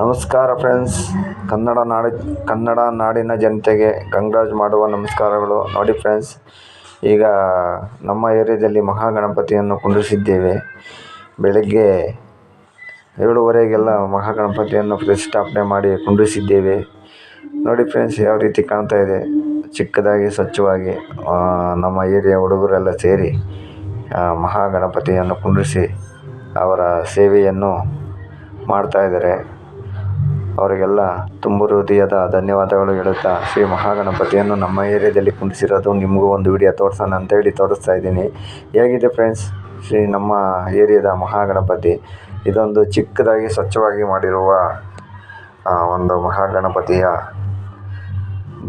ನಮಸ್ಕಾರ ಫ್ರೆಂಡ್ಸ್. ಕನ್ನಡ ನಾಡಿ, ಕನ್ನಡ ನಾಡಿನ ಜನತೆಗೆ ಗಂಗರಾಜ್ ಮಾಡುವ ನಮಸ್ಕಾರಗಳು. ನೋಡಿ ಫ್ರೆಂಡ್ಸ್, ಈಗ ನಮ್ಮ ಏರಿಯಾದಲ್ಲಿ ಮಹಾಗಣಪತಿಯನ್ನು ಕುಂಡಿಸಿದ್ದೇವೆ. ಬೆಳಗ್ಗೆ ಏಳುವರೆಗೆಲ್ಲ ಮಹಾಗಣಪತಿಯನ್ನು ಪ್ರತಿಷ್ಠಾಪನೆ ಮಾಡಿ ಕುಂಡಿಸಿದ್ದೇವೆ. ನೋಡಿ ಫ್ರೆಂಡ್ಸ್, ಯಾವ ರೀತಿ ಕಾಣ್ತಾ ಇದೆ. ಚಿಕ್ಕದಾಗಿ, ಸ್ವಚ್ಛವಾಗಿ ನಮ್ಮ ಏರಿಯಾ ಹುಡುಗರೆಲ್ಲ ಸೇರಿ ಮಹಾಗಣಪತಿಯನ್ನು ಕುಂಡಿಸಿ ಅವರ ಸೇವೆಯನ್ನು ಮಾಡ್ತಾ ಇದ್ದಾರೆ. ಅವರಿಗೆಲ್ಲ ತುಂಬು ಹೃದಯದ ಧನ್ಯವಾದಗಳು ಹೇಳುತ್ತಾ, ಶ್ರೀ ಮಹಾಗಣಪತಿಯನ್ನು ನಮ್ಮ ಏರಿಯಾದಲ್ಲಿ ಕುಂಡಿಸಿರೋದು ನಿಮಗೂ ಒಂದು ವಿಡಿಯೋ ತೋರಿಸೋಣ ಅಂತೇಳಿ ತೋರಿಸ್ತಾ ಇದ್ದೀನಿ. ಹೇಗಿದೆ ಫ್ರೆಂಡ್ಸ್ ಶ್ರೀ ನಮ್ಮ ಏರಿಯಾದ ಮಹಾಗಣಪತಿ, ಇದೊಂದು ಚಿಕ್ಕದಾಗಿ ಸ್ವಚ್ಛವಾಗಿ ಮಾಡಿರುವ ಒಂದು ಮಹಾಗಣಪತಿಯ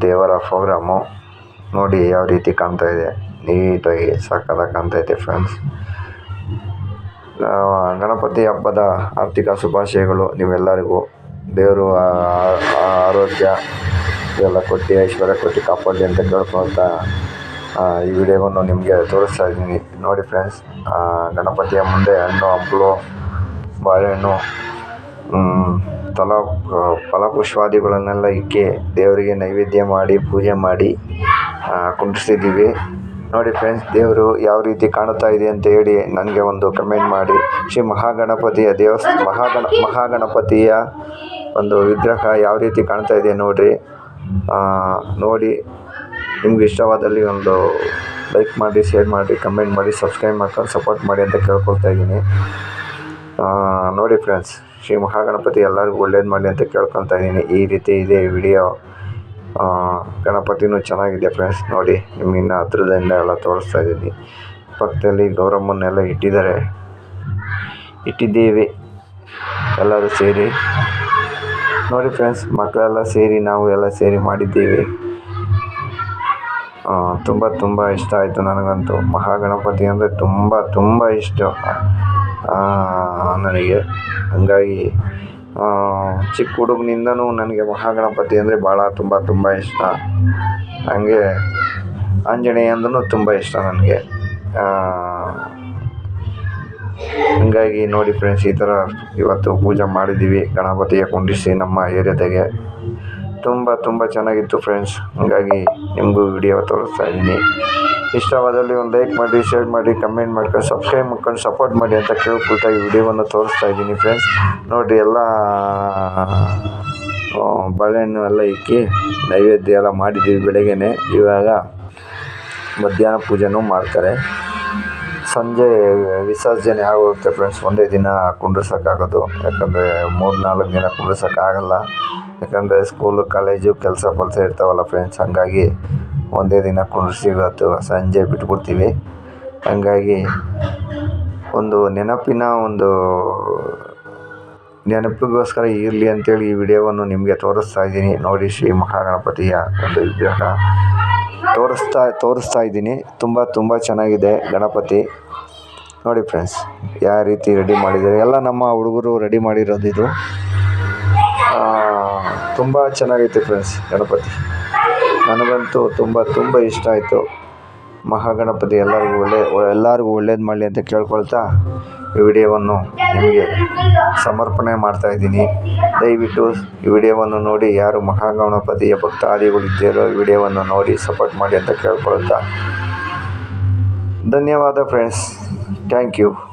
ದೇವರ ಪ್ರೋಗ್ರಾಮು ನೋಡಿ ಯಾವ ರೀತಿ ಕಾಣ್ತಾ ಇದೆ. ನೀಟಾಗಿ ಸಕ್ಕತ್ತಾಗಿ ಕಾಣ್ತಾ ಇದೆ ಫ್ರೆಂಡ್ಸ್ ಗಣಪತಿ ಹಬ್ಬದ ಆರ್ಥಿಕ ಶುಭಾಶಯಗಳು ನೀವೆಲ್ಲರಿಗೂ ದೇವರು ಆರೋಗ್ಯ ಎಲ್ಲ ಕೊಟ್ಟು, ಐಶ್ವರ್ಯ ಕೊಟ್ಟು ಕಾಪಾಡಲಿ ಅಂತ ಕೇಳ್ಕೊಳ್ತಾ ಈ ವಿಡಿಯೋವನ್ನು ನಿಮಗೆ ತೋರಿಸ್ತಾ ಇದ್ದೀನಿ. ನೋಡಿ ಫ್ರೆಂಡ್ಸ್ ಗಣಪತಿಯ ಮುಂದೆ ಹಣ್ಣು, ಹಂಪಲು, ಬಾಳೆಹಣ್ಣು ತಲಾ ಫಲಪುಷ್ಪಾದಿಗಳನ್ನೆಲ್ಲ ಇಕ್ಕಿ ದೇವರಿಗೆ ನೈವೇದ್ಯ ಮಾಡಿ, ಪೂಜೆ ಮಾಡಿ ಕುಂಡಿಸಿದ್ದೀವಿ ನೋಡಿ ಫ್ರೆಂಡ್ಸ್ ದೇವರು ಯಾವ ರೀತಿ ಕಾಣುತ್ತಾ ಇದೆ ಅಂತ ಹೇಳಿ ನನಗೆ ಒಂದು ಕಮೆಂಟ್ ಮಾಡಿ. ಶ್ರೀ ಮಹಾಗಣಪತಿಯ ದೇವಸ್ಥಾನ, ಮಹಾಗಣ, ಮಹಾಗಣಪತಿಯ ಒಂದು ವಿಗ್ರಹ ಯಾವ ರೀತಿ ಕಾಣ್ತಾ ಇದೆ ನೋಡಿರಿ. ನೋಡಿ, ನಿಮ್ಗೆ ಇಷ್ಟವಾದಲ್ಲಿ ಒಂದು ಲೈಕ್ ಮಾಡಿ, ಶೇರ್ ಮಾಡಿ, ಕಮೆಂಟ್ ಮಾಡಿ, ಸಬ್ಸ್ಕ್ರೈಬ್ ಮಾಡ್ಕೊಂಡು ಸಪೋರ್ಟ್ ಮಾಡಿ ಅಂತ ಕೇಳ್ಕೊಳ್ತಾ ಇದ್ದೀನಿ. ನೋಡಿ ಫ್ರೆಂಡ್ಸ್, ಶ್ರೀ ಮಹಾಗಣಪತಿ ಎಲ್ಲರಿಗೂ ಒಳ್ಳೇದು ಮಾಡಲಿ ಅಂತ ಕೇಳ್ಕೊಳ್ತಾ ಇದ್ದೀನಿ. ಈ ರೀತಿ ಇದೆ ವಿಡಿಯೋ. ಗಣಪತಿನೂ ಚೆನ್ನಾಗಿದೆ ಫ್ರೆಂಡ್ಸ್. ನೋಡಿ, ನಿಮ್ಗೆ ಇನ್ನು ಹತ್ರದಿಂದ ಎಲ್ಲ ತೋರಿಸ್ತಾ ಇದ್ದೀನಿ. ಪಕ್ಕದಲ್ಲಿ ಗೌರಮ್ಮನ್ನೆಲ್ಲ ಇಟ್ಟಿದ್ದಾರೆ. ಇಟ್ಟಿದ್ದೀವಿ. ಎಲ್ಲರೂ ಸೇರಿ. ನೋಡಿ ಫ್ರೆಂಡ್ಸ್ ಮಕ್ಕಳೆಲ್ಲ ಸೇರಿ ನಾವು ಎಲ್ಲ ಸೇರಿ ಮಾಡಿದ್ದೀವಿ. ತುಂಬ ತುಂಬ ಇಷ್ಟ ಆಯಿತು ನನಗಂತೂ. ಮಹಾಗಣಪತಿ ಅಂದರೆ ತುಂಬ ತುಂಬ ಇಷ್ಟ. ನನಗೆ. ಹಾಗಾಗಿ ಚಿಕ್ಕ ಹುಡುಗನಿಂದನೂ ನನಗೆ ಮಹಾಗಣಪತಿ ಅಂದರೆ ಭಾಳ ತುಂಬ ತುಂಬ ಇಷ್ಟ. ಹಾಗೆ ಆಂಜನೇಯ ಅಂದ್ರೂ ತುಂಬ ಇಷ್ಟ ನನಗೆ. ಹಾಗಾಗಿ ನೋಡಿ ಫ್ರೆಂಡ್ಸ್ ಈ ಥರ ಇವತ್ತು ಪೂಜೆ ಮಾಡಿದ್ದೀವಿ. ಗಣಪತಿಯ ಕುಂಡಿಸಿ ನಮ್ಮ ಏರಿಯಾದಾಗೆ. ತುಂಬ ತುಂಬ ಚೆನ್ನಾಗಿತ್ತು ಫ್ರೆಂಡ್ಸ್ ಹಾಗಾಗಿ ನಿಮಗೂ ವಿಡಿಯೋ ತೋರಿಸ್ತಾ ಇದ್ದೀನಿ. ಇಷ್ಟವಾದಲ್ಲಿ ಒಂದು ಲೈಕ್ ಮಾಡಿ ಶೇರ್ ಮಾಡಿ ಕಮೆಂಟ್ ಮಾಡ್ಕೊಂಡು ಸಬ್ಸ್ಕ್ರೈಬ್ ಮಾಡ್ಕೊಂಡು ಸಪೋರ್ಟ್ ಮಾಡಿ ಅಂತ ಕೇಳ್ಕೊಳ್ತಾ ಈ ವಿಡಿಯೋವನ್ನು ತೋರಿಸ್ತಾ ಇದ್ದೀನಿ ಫ್ರೆಂಡ್ಸ್ ನೋಡಿ, ಎಲ್ಲ ಬಾಳೆಹಣ್ಣು ಎಲ್ಲ ಇಕ್ಕಿ ನೈವೇದ್ಯ ಎಲ್ಲ ಮಾಡಿದ್ದೀವಿ ಬೆಳಗ್ಗೆನೆ. ಇವಾಗ ಮಧ್ಯಾಹ್ನ ಪೂಜೆನೂ ಮಾಡ್ತಾರೆ. ಸಂಜೆ ವಿಸರ್ಜನೆ ಆಗೋಗುತ್ತೆ ಫ್ರೆಂಡ್ಸ್ ಒಂದೇ ದಿನ ಕುಂಡ್ರಸೋಕ್ಕಾಗೋದು. ಯಾಕಂದರೆ ಮೂರು ನಾಲ್ಕು ದಿನ ಕುಂಡ್ರಸೋಕ್ಕಾಗಲ್ಲ. ಯಾಕಂದರೆ ಸ್ಕೂಲು ಕಾಲೇಜು ಕೆಲಸ ಪಲ್ಸ ಇರ್ತಾವಲ್ಲ ಫ್ರೆಂಡ್ಸ್ ಹಾಗಾಗಿ ಒಂದೇ ದಿನ ಕುಂಡ್ರಿಸಿ ಇವತ್ತು ಸಂಜೆ ಬಿಟ್ಬಿಡ್ತೀವಿ. ಹಾಗಾಗಿ ಒಂದು ನೆನಪಿನ ಒಂದು ನೆನಪಿಗೋಸ್ಕರ ಇರಲಿ ಅಂತೇಳಿ ಈ ವಿಡಿಯೋವನ್ನು ನಿಮಗೆ ತೋರಿಸ್ತಾ ಇದ್ದೀನಿ. ನೋಡಿ ಶ್ರೀ ಮಹಾಗಣಪತಿಯ ಒಂದು ವಿಗ್ರಹ. ತೋರಿಸ್ತಾ ತೋರಿಸ್ತಾ ಇದ್ದೀನಿ. ತುಂಬ ತುಂಬ ಚೆನ್ನಾಗಿದೆ ಗಣಪತಿ. ನೋಡಿ ಫ್ರೆಂಡ್ಸ್ ಯಾವ ರೀತಿ ರೆಡಿ ಮಾಡಿದ್ದಾರೆ. ಎಲ್ಲ ನಮ್ಮ ಹುಡುಗರು ರೆಡಿ ಮಾಡಿರೋದು ಇದು. ತುಂಬ ಚೆನ್ನಾಗೈತೆ ಫ್ರೆಂಡ್ಸ್ ಗಣಪತಿ. ನನಗಂತೂ ತುಂಬ ತುಂಬ ಇಷ್ಟ ಆಯಿತು. ಮಹಾಗಣಪತಿ ಎಲ್ಲರಿಗೂ ಒಳ್ಳೆ, ಎಲ್ಲರಿಗೂ ಒಳ್ಳೇದು ಮಾಡಲಿ ಅಂತ ಕೇಳ್ಕೊಳ್ತಾ ವಿಡಿಯೋವನ್ನು ನಿಮಗೆ ಸಮರ್ಪಣೆ ಮಾಡ್ತಾ ಇದ್ದೀನಿ. ದಯವಿಟ್ಟು ಈ ವಿಡಿಯೋವನ್ನು ನೋಡಿ, ಯಾರು ಮಹಾಗಣಪತಿಯ ಭಕ್ತಾದಿಗಳಿದ್ದೀರೋ ಈ ವಿಡಿಯೋವನ್ನು ನೋಡಿ, ಸಪೋರ್ಟ್ ಮಾಡಿ ಅಂತ ಕೇಳ್ಕೊಳ್ತಾ. ಧನ್ಯವಾದ ಫ್ರೆಂಡ್ಸ್. Thank you.